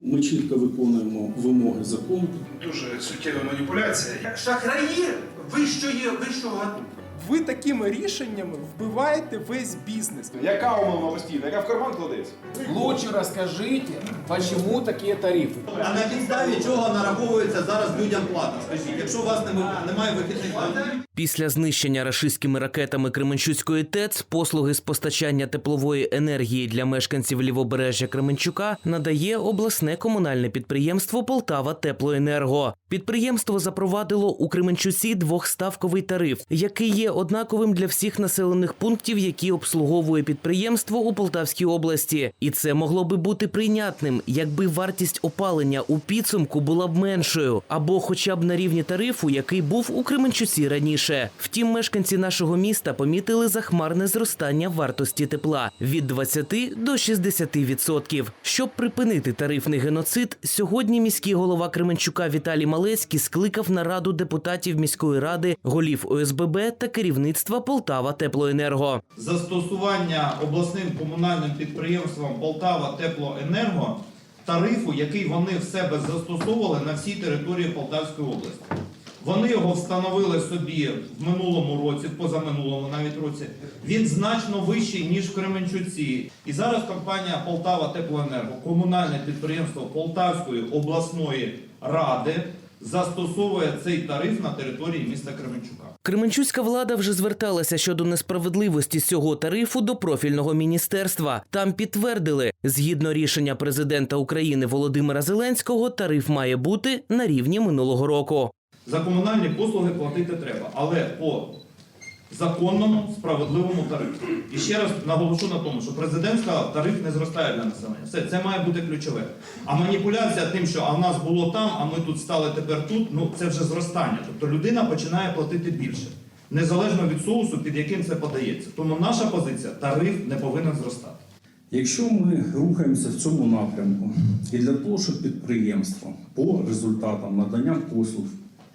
Ми чітко виконуємо вимоги закону. Дуже суттєва маніпуляція. Як Шахраї вищої, вищого гатунку. Ви такими рішеннями вбиваєте весь бізнес. Яка умовна постійна, яка в карман кладеться? Лучше расскажите, почему такие тарифы? А на підставі чого нараховується зараз людям плата? Скажіть, якщо у вас немає вихідних? Після знищення рашистськими ракетами Кременчуцької ТЕЦ послуги з постачання теплової енергії для мешканців лівобережжя Кременчука надає обласне комунальне підприємство Полтава Теплоенерго. Підприємство запровадило у Кременчуці двохставковий тариф, який є однаковим для всіх населених пунктів, які обслуговує підприємство у Полтавській області. І це могло би бути прийнятним, якби вартість опалення у підсумку була б меншою, або хоча б на рівні тарифу, який був у Кременчуці раніше. Втім, мешканці нашого міста помітили захмарне зростання вартості тепла від 20 до 60%. відсотків. Щоб припинити тарифний геноцид, сьогодні міський голова Кременчука Віталій Малецький скликав нараду депутатів міської ради, голів ОСББ та керівництва Полтава Теплоенерго. Застосування обласним комунальним підприємством Полтава Теплоенерго тарифу, який вони в себе застосовували на всій території Полтавської області. Вони його встановили собі в минулому році, позаминулому навіть році. Він значно вищий, ніж в Кременчуці. І зараз компанія Полтава Теплоенерго, комунальне підприємство Полтавської обласної ради, застосовує цей тариф на території міста Кременчука. Кременчуцька влада вже зверталася щодо несправедливості цього тарифу до профільного міністерства. Там підтвердили, згідно рішення президента України Володимира Зеленського, тариф має бути на рівні минулого року. За комунальні послуги платити треба, але по законному справедливому тарифу. І ще раз наголошу на тому, що президент сказав, тариф не зростає для населення. Все, це має бути ключове. А маніпуляція тим, що а в нас було там, а ми тут стали тепер тут, ну це вже зростання. Тобто людина починає платити більше, незалежно від соусу, під яким це подається. Тому наша позиція тариф не повинен зростати. Якщо ми рухаємося в цьому напрямку, і для того, щоб підприємство по результатам надання послуг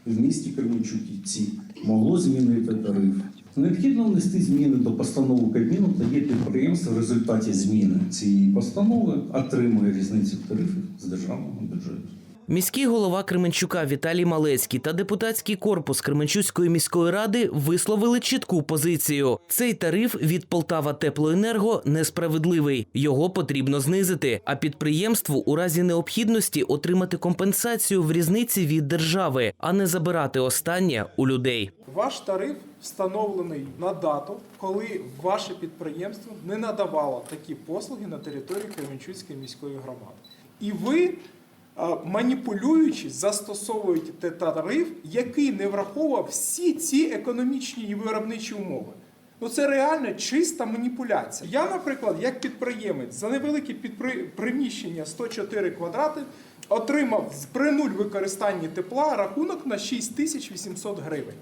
в місті Кременчуківці могло змінити тариф, необхідно внести зміни до постанови Кабміну, тоді підприємство в результаті зміни цієї постанови отримує різницю в тарифах з державного бюджету. Міський голова Кременчука Віталій Малецький та депутатський корпус Кременчуцької міської ради висловили чітку позицію. Цей тариф від Полтава Теплоенерго несправедливий. Його потрібно знизити. А підприємству у разі необхідності отримати компенсацію в різниці від держави, а не забирати останнє у людей. Ваш тариф встановлений на дату, коли ваше підприємство не надавало такі послуги на території Кременчуцької міської громади. І ви, маніпулюючи, застосовуєте тариф, який не враховував всі ці економічні і виробничі умови. Ну це реально чиста маніпуляція. Я, наприклад, як підприємець за невелике підпри... приміщення 104 квадрати отримав при нуль використанні тепла рахунок на 6800 гривень.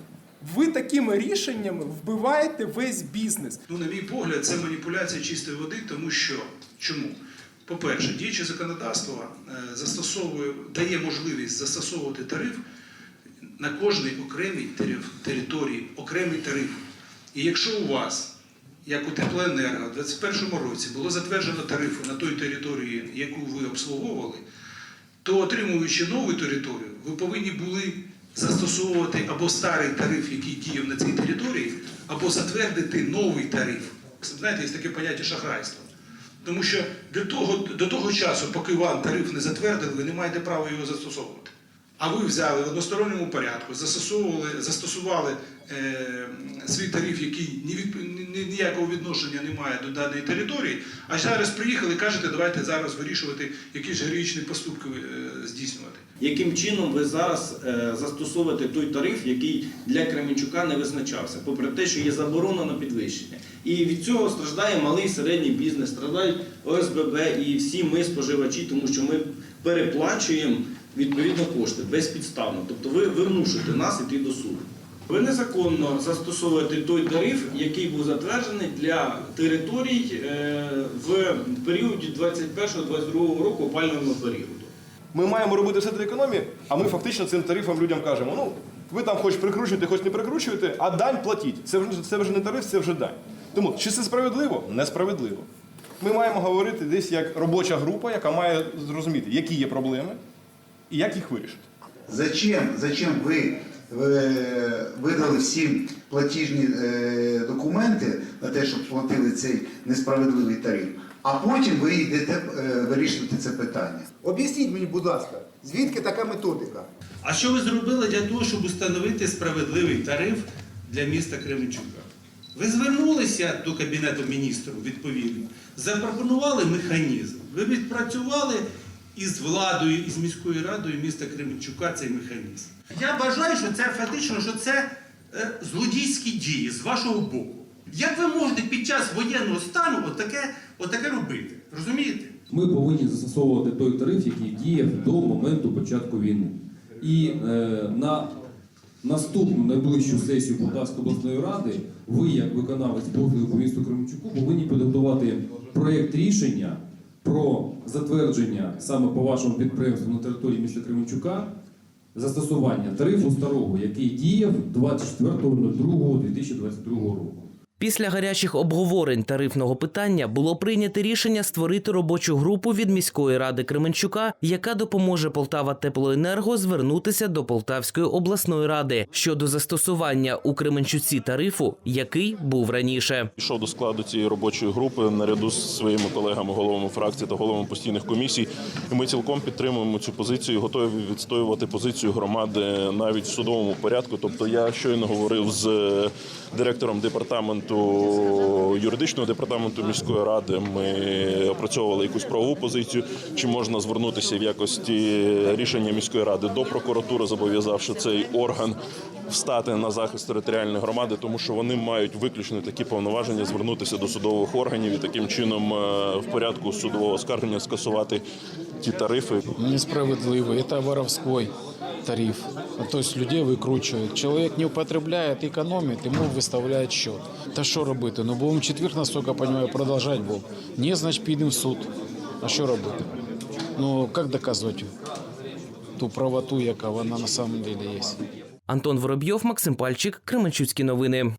Ви такими рішеннями вбиваєте весь бізнес. Ну, на мій погляд, це маніпуляція чистої води, тому що чому? По-перше, діюче законодавство е, застосовує, дає можливість застосовувати тариф на кожній окремій тери- території, окремий тариф. І якщо у вас, як у теплоенерго, у 2021 році було затверджено тарифи на той території, яку ви обслуговували, то отримуючи нову територію, ви повинні були застосовувати або старий тариф, який діяв на цій території, або затвердити новий тариф. Знаєте, є таке поняття шахрайства. Тому що до того, до того часу, поки вам тариф не затвердили, ви не маєте права його застосовувати. А ви взяли в односторонньому порядку, застосовували, застосували е, свій тариф, який ні від, ні- ніякого відношення не має до даної території, а зараз приїхали кажете, давайте зараз вирішувати, які ж героїчні поступки е, здійснювати. Яким чином ви зараз е, застосовуєте той тариф, який для Кременчука не визначався, попри те, що є заборона на підвищення. І від цього страждає малий середній бізнес, страждають ОСББ і всі ми споживачі, тому що ми переплачуємо відповідно кошти безпідставно. Тобто ви вимушуєте нас іти до суду. Ви незаконно застосовуєте той тариф, який був затверджений для територій е, в періоді 21-22 року опалювального періоду. Ми маємо робити все для економії, а ми фактично цим тарифом людям кажемо: ну, ви там хоч прикручуєте, хоч не прикручуєте, а дань платіть. Це вже, це вже не тариф, це вже дань. Тому чи це справедливо? Несправедливо. Ми маємо говорити десь як робоча група, яка має зрозуміти, які є проблеми і як їх вирішити. Зачем, зачем ви е, видали всім платіжні е, документи на те, щоб платили цей несправедливий тариф, а потім ви йдете е, вирішувати це питання? Об'ясніть мені, будь ласка, звідки така методика? А що ви зробили для того, щоб установити справедливий тариф для міста Кременчука? Ви звернулися до Кабінету міністрів відповідно, запропонували механізм. Ви відпрацювали із владою, із міською радою міста Кременчука цей механізм. Я вважаю, що це фактично що це е, злодійські дії з вашого боку. Як ви можете під час воєнного стану отаке, отаке робити? Розумієте? Ми повинні застосовувати той тариф, який діяв до моменту початку війни. І е, на наступну найближчу сесію Полтавської обласної ради ви, як виконавець послуги по місту Кременчуку, повинні підготувати проєкт рішення про затвердження саме по вашому підприємству на території міста Кременчука застосування тарифу старого, який діяв 24.02.2022 року. Після гарячих обговорень тарифного питання було прийнято рішення створити робочу групу від міської ради Кременчука, яка допоможе Полтава Теплоенерго звернутися до Полтавської обласної ради щодо застосування у Кременчуці тарифу, який був раніше. Пішов до складу цієї робочої групи наряду з своїми колегами, головами фракцій та головами постійних комісій. І ми цілком підтримуємо цю позицію, готові відстоювати позицію громади навіть в судовому порядку. Тобто, я щойно говорив з е, директором департаменту юридичного департаменту міської ради. Ми опрацьовували якусь правову позицію, чи можна звернутися в якості рішення міської ради до прокуратури, зобов'язавши цей орган встати на захист територіальної громади, тому що вони мають виключно такі повноваження звернутися до судових органів і таким чином е, в порядку судового оскарження скасувати ті тарифи, Несправедливый, это воровской тариф. То есть людей викручують. Чоловік не употребляє, економить, йому виставляють счет. Та що робити? Ну будемо четвер, наскільки я розумію, продовжувати будемо. Ні, значить підемо в суд. А що робити? Ну, як доказувати ту правоту, яка вона на самом деле є? Антон Воробйов, Максим Пальчик, Кременчуцькі новини.